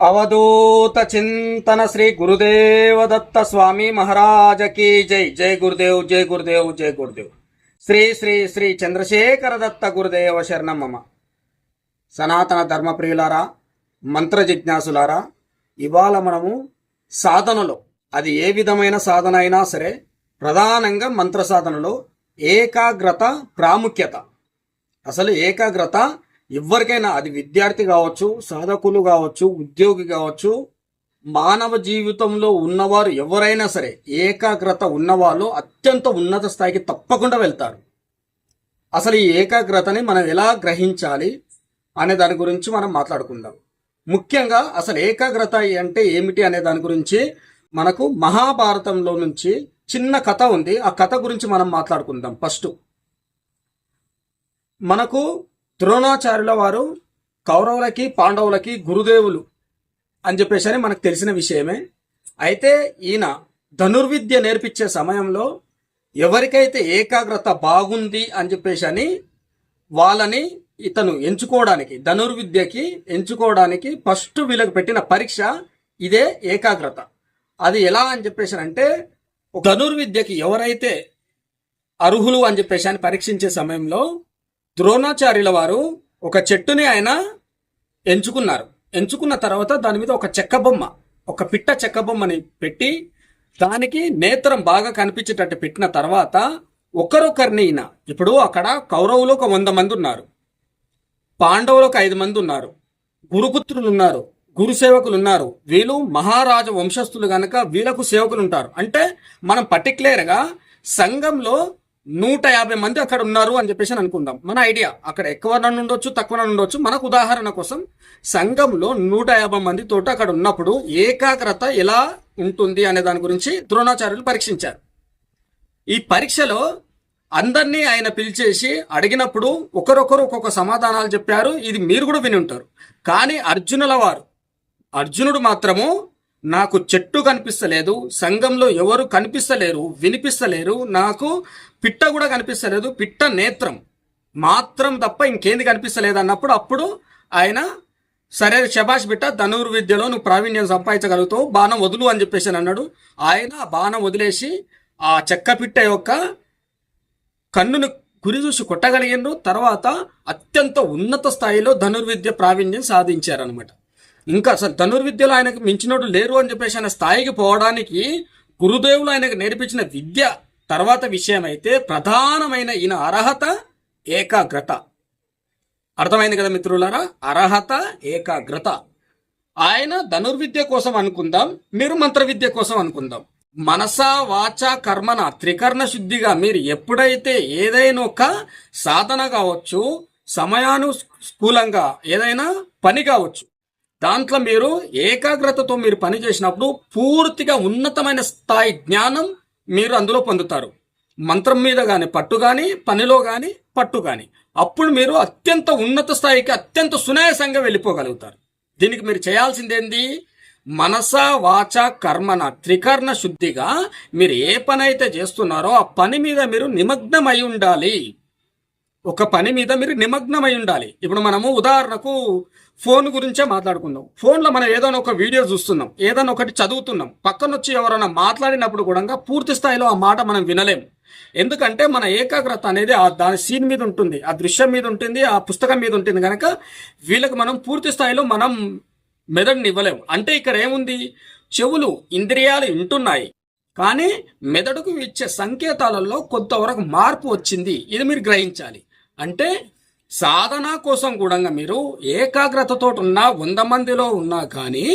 అవధూత చింతన శ్రీ గురుదేవ దత్త స్వామి మహారాజకి జై. జై గురుదేవ్ జై గురుదేవ్ జై గురుదేవ్. శ్రీ శ్రీ శ్రీ చంద్రశేఖర దత్త గురుదేవ శరణం మమ. సనాతన ధర్మప్రియులారా మంత్ర జిజ్ఞాసులారా ఇవాళ మనము సాధనలో అది ఏ విధమైన సాధన అయినా సరే ప్రధానంగా మంత్ర సాధనలో ఏకాగ్రత ప్రాముఖ్యత. అసలు ఏకాగ్రత ఎవరికైనా అది విద్యార్థి కావచ్చు సాధకులు కావచ్చు ఉద్యోగి కావచ్చు మానవ జీవితంలో ఉన్నవారు ఎవరైనా సరే ఏకాగ్రత ఉన్నవాళ్ళు అత్యంత ఉన్నత స్థాయికి తప్పకుండా వెళ్తారు. అసలు ఈ ఏకాగ్రతని మనం ఎలా గ్రహించాలి అనే దాని గురించి మనం మాట్లాడుకుందాం. ముఖ్యంగా అసలు ఏకాగ్రత అంటే ఏమిటి అనే దాని గురించి మనకు మహాభారతంలో నుంచి చిన్న కథ ఉంది. ఆ కథ గురించి మనం మాట్లాడుకుందాం. ఫస్ట్ మనకు ద్రోణాచార్యుల వారు కౌరవులకి పాండవులకి గురుదేవులు అని చెప్పేసి అని మనకు తెలిసిన విషయమే. అయితే ఈయన ధనుర్విద్య నేర్పించే సమయంలో ఎవరికైతే ఏకాగ్రత బాగుంది అని చెప్పేసి అని వాళ్ళని ఇతను ఎంచుకోవడానికి ధనుర్విద్యకి ఎంచుకోవడానికి ఫస్ట్ వీళ్ళకి పెట్టిన పరీక్ష ఇదే ఏకాగ్రత. అది ఎలా అని చెప్పేసి అంటే ధనుర్విద్యకి ఎవరైతే అర్హులు అని చెప్పేసి అని పరీక్షించే సమయంలో ద్రోణాచార్యుల వారు ఒక చెట్టుని ఆయన ఎంచుకున్నారు. ఎంచుకున్న తర్వాత దాని మీద ఒక చెక్క బొమ్మ ఒక పిట్ట చెక్క బొమ్మని పెట్టి దానికి నేత్రం బాగా కనిపించేటట్టు పెట్టిన తర్వాత ఒకరొకరిని ఈయన ఇప్పుడు అక్కడ కౌరవులు ఒక వంద మంది ఉన్నారు. పాండవులు ఒక ఐదు మంది ఉన్నారు. గురుపుత్రులు ఉన్నారు. గురుసేవకులు ఉన్నారు. వీళ్ళు మహారాజ వంశస్థులు కనుక వీళ్ళకు సేవకులు ఉంటారు. అంటే మనం పర్టికులర్గా సంఘంలో నూట యాభై మంది అక్కడ ఉన్నారు అని చెప్పేసి అనుకుందాం. మన ఐడియా అక్కడ ఎక్కువ నన్ను ఉండొచ్చు తక్కువ నన్ను ఉండొచ్చు. మనకు ఉదాహరణ కోసం సంఘంలో నూట యాభై మంది తోట అక్కడ ఉన్నప్పుడు ఏకాగ్రత ఎలా ఉంటుంది అనే దాని గురించి ద్రోణాచార్యులు పరీక్షించారు. ఈ పరీక్షలో అందరినీ ఆయన పిలిచేసి అడిగినప్పుడు ఒకరొకరు ఒక్కొక్క సమాధానాలు చెప్పారు. ఇది మీరు కూడా విని ఉంటారు. కానీ అర్జునుల వారు అర్జునుడు మాత్రము నాకు చెట్టు కనిపిస్తలేదు సంఘంలో ఎవరు కనిపిస్తలేరు వినిపిస్తలేరు నాకు పిట్ట కూడా కనిపిస్తలేదు పిట్ట నేత్రం మాత్రం తప్ప ఇంకేంది కనిపిస్తలేదు అన్నప్పుడు అప్పుడు ఆయన సరే శబాష్ బిట్ట ధనుర్విద్యలో నువ్వు ప్రావీణ్యం సంపాదించగలుగుతావు బాణం వదులు అని చెప్పేసి అన్నాడు. ఆయన బాణం వదిలేసి ఆ చెక్క పిట్ట యొక్క కన్నును గురి చూసి కొట్టగలిగిండ్రు. తర్వాత అత్యంత ఉన్నత స్థాయిలో ధనుర్విద్య ప్రావీణ్యం సాధించారనమాట ఇంకా అసలు ధనుర్విద్యలో ఆయనకు మించినోడు లేరు అని చెప్పేసి ఆయన స్థాయికి పోవడానికి గురుదేవులు ఆయనకు నేర్పించిన విద్య తర్వాత విషయం అయితే ప్రధానమైన ఈయన అర్హత ఏకాగ్రత. అర్థమైంది కదా మిత్రులారా? అర్హత ఏకాగ్రత. ఆయన ధనుర్విద్య కోసం అనుకుందాం మీరు మంత్ర విద్య కోసం అనుకుందాం. మనస వాచ కర్మన త్రికర్ణ శుద్ధిగా మీరు ఎప్పుడైతే ఏదైనా ఒక సాధన కావచ్చు సమయానుకూలంగా ఏదైనా పని కావచ్చు దాంట్లో మీరు ఏకాగ్రతతో మీరు పని చేసినప్పుడు పూర్తిగా ఉన్నతమైన స్థాయి జ్ఞానం మీరు అందులో పొందుతారు. మంత్రం మీద కానీ పట్టు కానీ పనిలో కానీ పట్టు కానీ అప్పుడు మీరు అత్యంత ఉన్నత స్థాయికి అత్యంత సునాయాసంగా వెళ్ళిపోగలుగుతారు. దీనికి మీరు చేయాల్సిందేంది? మనస వాచ కర్మన త్రికర్ణ శుద్ధిగా మీరు ఏ పని అయితే చేస్తున్నారో ఆ పని మీద మీరు నిమగ్నమై ఉండాలి. ఒక పని మీద మీరు నిమగ్నమై ఉండాలి. ఇప్పుడు మనము ఉదాహరణకు ఫోన్ గురించే మాట్లాడుకుందాం. ఫోన్లో మనం ఏదైనా ఒక వీడియో చూస్తున్నాం. ఏదైనా ఒకటి చదువుతున్నాం. పక్కన వచ్చి ఎవరైనా మాట్లాడినప్పుడు కూడా పూర్తి స్థాయిలో ఆ మాట మనం వినలేం. ఎందుకంటే మన ఏకాగ్రత అనేది ఆ దాని సీన్ మీద ఉంటుంది. ఆ దృశ్యం మీద ఉంటుంది. ఆ పుస్తకం మీద ఉంటుంది కనుక వీళ్ళకి మనం పూర్తి స్థాయిలో మనం మెదడుని ఇవ్వలేము. అంటే ఇక్కడ ఏముంది? చెవులు ఇంద్రియాలు వింటున్నాయి. కానీ మెదడుకు ఇచ్చే సంకేతాలలో కొంతవరకు మార్పు వచ్చింది. ఇది మీరు గ్రహించాలి. అంటే సాధన కోసం కూడా మీరు ఏకాగ్రతతో ఉన్నా వంద మందిలో ఉన్నా కానీ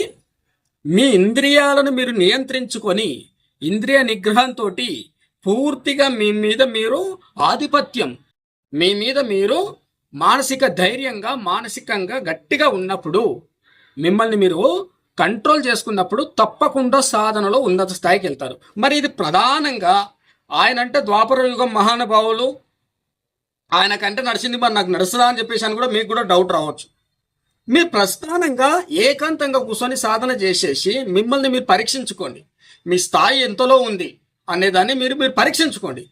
మీ ఇంద్రియాలను మీరు నియంత్రించుకొని ఇంద్రియ నిగ్రహంతో పూర్తిగా మీ మీద మీరు ఆధిపత్యం మీ మీద మీరు మానసిక ధైర్యంగా మానసికంగా గట్టిగా ఉన్నప్పుడు మిమ్మల్ని మీరు కంట్రోల్ చేసుకున్నప్పుడు తప్పకుండా సాధనలో ఉన్నత స్థాయికి వెళ్తారు. మరి ఇది ప్రధానంగా ఆయన అంటే ద్వాపర యుగం మహానుభావులు ఆయన కంటే నడిచింది మరి నాకు నడుస్తుందా అని చెప్పేసి అని కూడా మీకు కూడా డౌట్ రావచ్చు. మీరు ప్రస్థానంగా ఏకాంతంగా కూర్చొని సాధన చేసేసి మిమ్మల్ని మీరు పరీక్షించుకోండి. మీ స్థాయి ఎంతలో ఉంది అనేదాన్ని మీరు మీరు పరీక్షించుకోండి.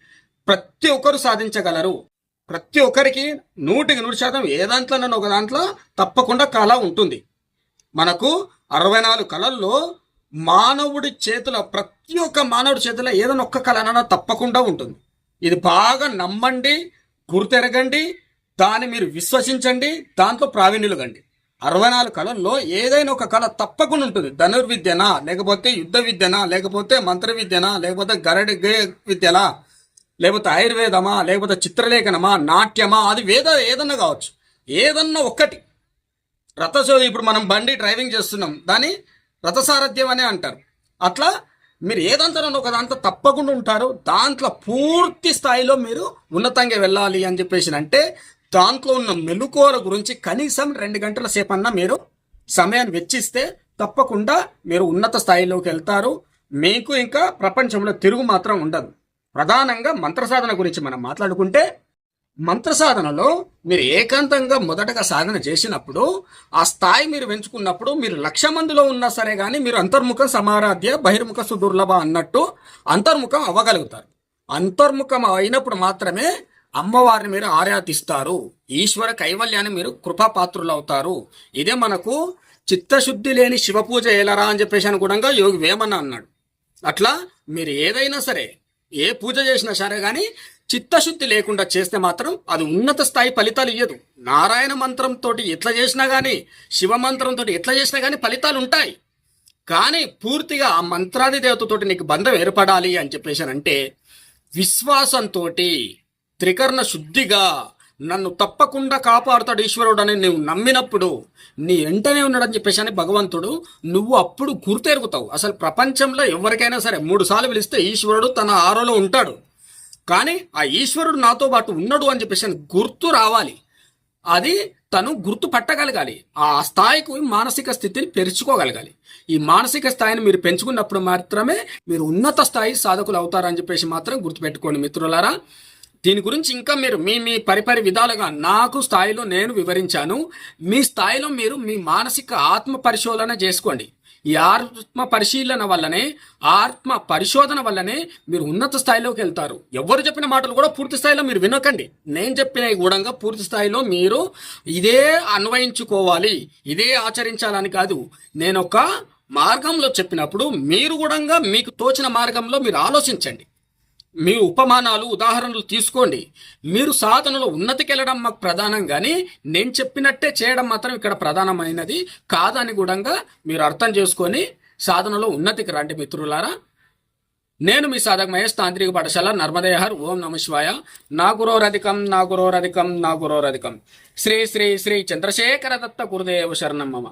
ప్రతి ఒక్కరు సాధించగలరు. ప్రతి ఒక్కరికి నూటికి నూరు శాతం ఏ దాంట్లోనైనా ఒక దాంట్లో తప్పకుండా కళ ఉంటుంది. మనకు అరవై నాలుగు కళల్లో మానవుడి చేతుల ప్రతి ఒక్క మానవుడి చేతిలో ఏదైనా ఒక్క కళ అన్నా తప్పకుండా ఉంటుంది. ఇది బాగా నమ్మండి గుర్తెరగండి దాన్ని మీరు విశ్వసించండి దాంట్లో ప్రావీణ్యులు కండి అరవై నాలుగు కళల్లో ఏదైనా ఒక కళ తప్పకుండా ఉంటుంది. ధనుర్విద్యనా లేకపోతే యుద్ధ విద్యనా లేకపోతే మంత్ర విద్యనా లేకపోతే గరడి గే విద్యలా లేకపోతే ఆయుర్వేదమా లేకపోతే చిత్రలేఖనమా నాట్యమా అది వేద ఏదన్నా కావచ్చు. ఏదన్నా ఒక్కటి. రథశోధి ఇప్పుడు మనం బండి డ్రైవింగ్ చేస్తున్నాం. దాని రథసారథ్యం అనే అంటారు. అట్లా మీరు ఏదంతా ఒక తప్పకుండా ఉంటారు. దాంట్లో పూర్తి స్థాయిలో మీరు ఉన్నతంగా వెళ్ళాలి అని చెప్పేసి అంటే దాంట్లో ఉన్న మెలుకోర గురించి కనీసం రెండు గంటల సేపన్నా మీరు సమయాన్ని వెచ్చిస్తే తప్పకుండా మీరు ఉన్నత స్థాయిలోకి వెళ్తారు. మీకు ఇంకా ప్రపంచంలో తిరుగు మాత్రం ఉండదు. ప్రధానంగా మంత్రసాధన గురించి మనం మాట్లాడుకుంటే మంత్ర సాధనలో మీరు ఏకాంతంగా మొదటగా సాధన చేసినప్పుడు ఆ స్థాయి మీరు పెంచుకున్నప్పుడు మీరు లక్ష మందిలో ఉన్నా సరే కానీ మీరు అంతర్ముఖం సమారాధ్య బహిర్ముఖ సుదుర్లభ అన్నట్టు అంతర్ముఖం అవ్వగలుగుతారు. అంతర్ముఖం అయినప్పుడు మాత్రమే అమ్మవారిని మీరు ఆరాధిస్తారు. ఈశ్వర కైవల్యాన్ని మీరు కృపాపాత్రులు అవుతారు ఇదే మనకు చిత్తశుద్ధి లేని శివ పూజ ఏలరా అని చెప్పేసి అనుగుణంగా యోగి వేమన్న అన్నాడు. అట్లా మీరు ఏదైనా సరే ఏ పూజ చేసినా సరే కానీ చిత్తశుద్ధి లేకుండా చేస్తే మాత్రం అది ఉన్నత స్థాయి ఫలితాలు ఇయ్యదు. నారాయణ మంత్రంతో ఎట్లా చేసినా కానీ శివ మంత్రంతో ఎట్లా చేసినా కానీ ఫలితాలు ఉంటాయి. కానీ పూర్తిగా ఆ మంత్రాది దేవతతోటి నీకు బంధం ఏర్పడాలి అని చెప్పేసి అంటే విశ్వాసంతో త్రికరణ శుద్ధిగా నన్ను తప్పకుండా కాపాడుతాడు ఈశ్వరుడు అని నువ్వు నమ్మినప్పుడు నీ వెంటనే ఉన్నాడని చెప్పేసి అని భగవంతుడు నువ్వు అప్పుడు గుర్తెరుగుతావు అసలు ప్రపంచంలో ఎవరికైనా సరే మూడు సార్లు పిలిస్తే ఈశ్వరుడు తన ఆరోలో ఉంటాడు. కానీ ఆ ఈశ్వరుడు నాతో పాటు ఉన్నాడు అని చెప్పేసి గుర్తు రావాలి. అది తను గుర్తు పట్టగలగాలి. ఆ స్థాయికి మానసిక స్థితిని పెంచుకోగలగాలి. ఈ మానసిక స్థాయిని మీరు పెంచుకున్నప్పుడు మాత్రమే మీరు ఉన్నత స్థాయి సాధకులు అవుతారని చెప్పేసి మాత్రం గుర్తుపెట్టుకోండి మిత్రులారా. దీని గురించి ఇంకా మీరు మీ మీ పరిపరి విధాలుగా నాకు స్థాయిలో నేను వివరించాను. మీ స్థాయిలో మీరు మీ మానసిక ఆత్మ పరిశోధన చేసుకోండి. ఈ ఆత్మ పరిశీలన వల్లనే ఆత్మ పరిశోధన వల్లనే మీరు ఉన్నత స్థాయిలోకి వెళ్తారు. ఎవరు చెప్పిన మాటలు కూడా పూర్తి స్థాయిలో మీరు వినకండి. నేను చెప్పిన కూడా పూర్తి స్థాయిలో మీరు ఇదే అన్వయించుకోవాలి. ఇదే ఆచరించాలని కాదు. నేను ఒక మార్గంలో చెప్పినప్పుడు మీరు కూడా మీకు తోచిన మార్గంలో మీరు ఆలోచించండి. మీ ఉపమానాలు ఉదాహరణలు తీసుకోండి. మీరు సాధనలో ఉన్నతికెళ్ళడం మాకు ప్రధానం కానీ నేను చెప్పినట్టే చేయడం మాత్రం ఇక్కడ ప్రధానమైనది. కాదని కూడా మీరు అర్థం చేసుకొని సాధనలో ఉన్నతికి రండి మిత్రులారా. నేను మీ సాధక మహేష్ తాంత్రిక పాఠశాల నర్మదేహర్. ఓం నమ శివాయ. నా గురోరధికం నా గురోరధికం నా గురోరధికం శ్రీ శ్రీ శ్రీ చంద్రశేఖర దత్త గురుదేవ శరణం మమ.